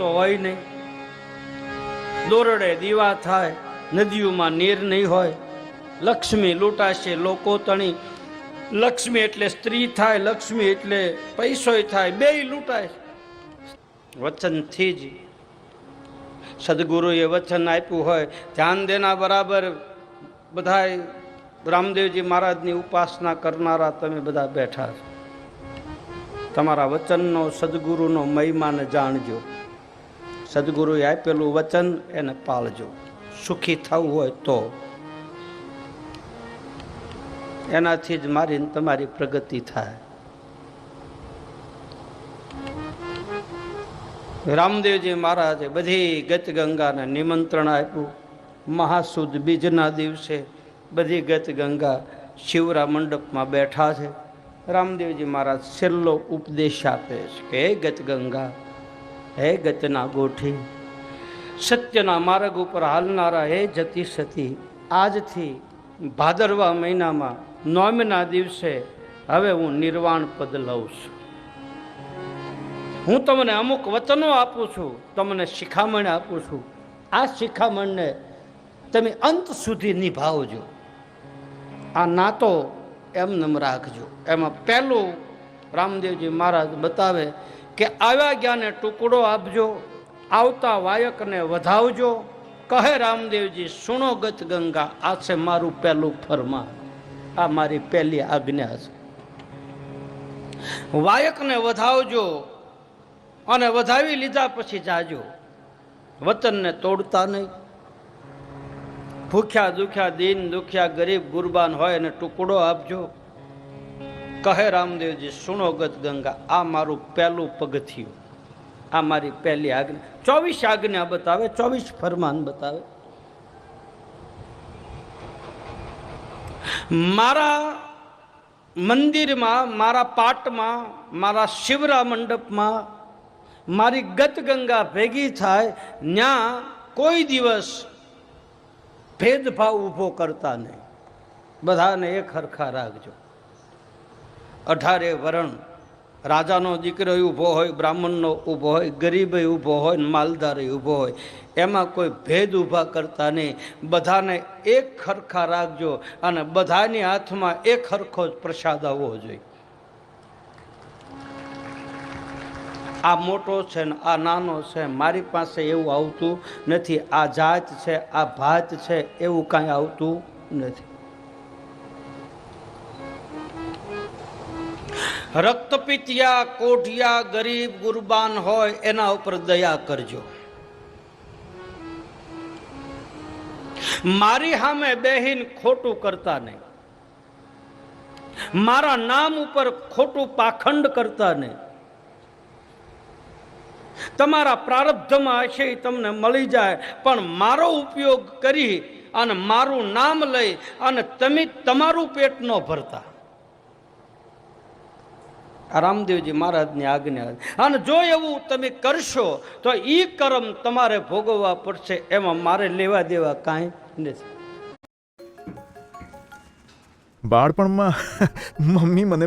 તો હોય નહીં. દોરડે દીવા થાય, નદીઓમાં નીર નહીં હોય. લક્ષ્મી લૂંટાશે લોકો તણી. લક્ષ્મી એટલે સ્ત્રી થાય, લક્ષ્મી એટલે પૈસોય થાય બેય લૂંટાય. વચનથી જ સદગુરુએ વચન આપ્યું હોય. ધ્યાન દેના બરાબર બધા રામદેવજી મહારાજની ઉપાસના કરનારા તમે બધા બેઠા છો. તમારા વચનનો, સદગુરુનો મહિમાને જાણજો. સદગુરુએ આપેલું વચન એને પાળજો. સુખી થવું હોય તો. એનાથી જ મારી તમારી પ્રગતિ થાય. રામદેવજી મહારાજે બધી ગત ગંગાને નિમંત્રણ આપ્યું. મહાસુદ બીજના દિવસે બધી ગત ગંગા શિવરા મંડપમાં બેઠા છે. રામદેવજી મહારાજ છેલ્લો ઉપદેશ આપે છે કે ગતગંગા ગત ગંગા હે ગતના ગોઠી, સત્યના માર્ગ ઉપર હાલનારા હે જતી સતી. આજથી ભાદરવા મહિનામાં નોમના દિવસે હવે હું નિર્વાણ પદ લઉં છું. હું તમને અમુક વચનો આપું છું, તમને શિખામણ આપું છું. આ શિખામણને તમે અંત સુધી નિભાવજો. આ નાતો એમને રાખજો. એમાં પહેલું રામદેવજી મહારાજ બતાવે કે આવ્યા જ્ઞાને ટુકડો આપજો, આવતા વાયકને વધાવજો. કહે રામદેવજી, સુણો ગત ગંગા, આ છે મારું પહેલું ફરમાન. આ મારી પહેલી આજ્ઞા છે. વાયકને વધાવજો અને વધાવી લીધા પછી જાજો. વતનને તોડતા નહીં. ભૂખ્યા દુખ્યા, દીન દુખ્યા, ગરીબ, ગુરબાન હોય એને ટુકડો આપજો. કહે રામદેવજી, સુણો ગત ગંગા આ મારું પહેલું પગથિયું. આ મારી પહેલી આજ્ઞા. ચોવીસ આજ્ઞા બતાવે, ચોવીસ ફરમાન બતાવે. મારા મંદિરમાં, મારા પાટમાં, મારા શિવરા મંડપમાં મારી ગત ગંગા ભેગી થાય ત્યાં કોઈ દિવસ ભેદભાવ ઊભો કરતા નહીં. બધાને એક હરખા રાખજો. અઢારે વરણ. રાજાનો દીકરો ઊભો હોય, બ્રાહ્મણનો ઊભો હોય, ગરીબ ઊભો હોય માલદાર ઊભો હોય, એમાં કોઈ ભેદ ઊભા કરતા નહીં. બધાને એક ખરખા રાખજો અને બધાની હાથમાં એક ખરખો જ પ્રસાદ આવવો જોઈએ. આ મોટો છે ને આ નાનો છે, મારી પાસે એવું આવતું નથી. આ જાત છે, આ ભાત છે, એવું કાંઈ આવતું નથી. રક્તપિતિયા, કોઢિયા, ગરીબ, ગુરબાન હોય, એના ઉપર દયા કરજો. મારી સામે બેહીન ખોટું કરતા નહીં. મારા નામ ઉપર ખોટું પાખંડ કરતા નહીં. તમારા પ્રારબ્ધમાં હશે એ તમને મળી જાય, પણ મારો ઉપયોગ કરી અને મારું નામ લઈ અને તમે તમારું પેટ ન ભરતા. રામદેવજી મહારાજની આજ્ઞા અને જો એવું તમે કરશો, તો એ કર્મ તમારે ભોગવવા પડશે, એમાં મારે લેવા દેવા કાંઈ નથી. બાળપણમાં મમ્મી મને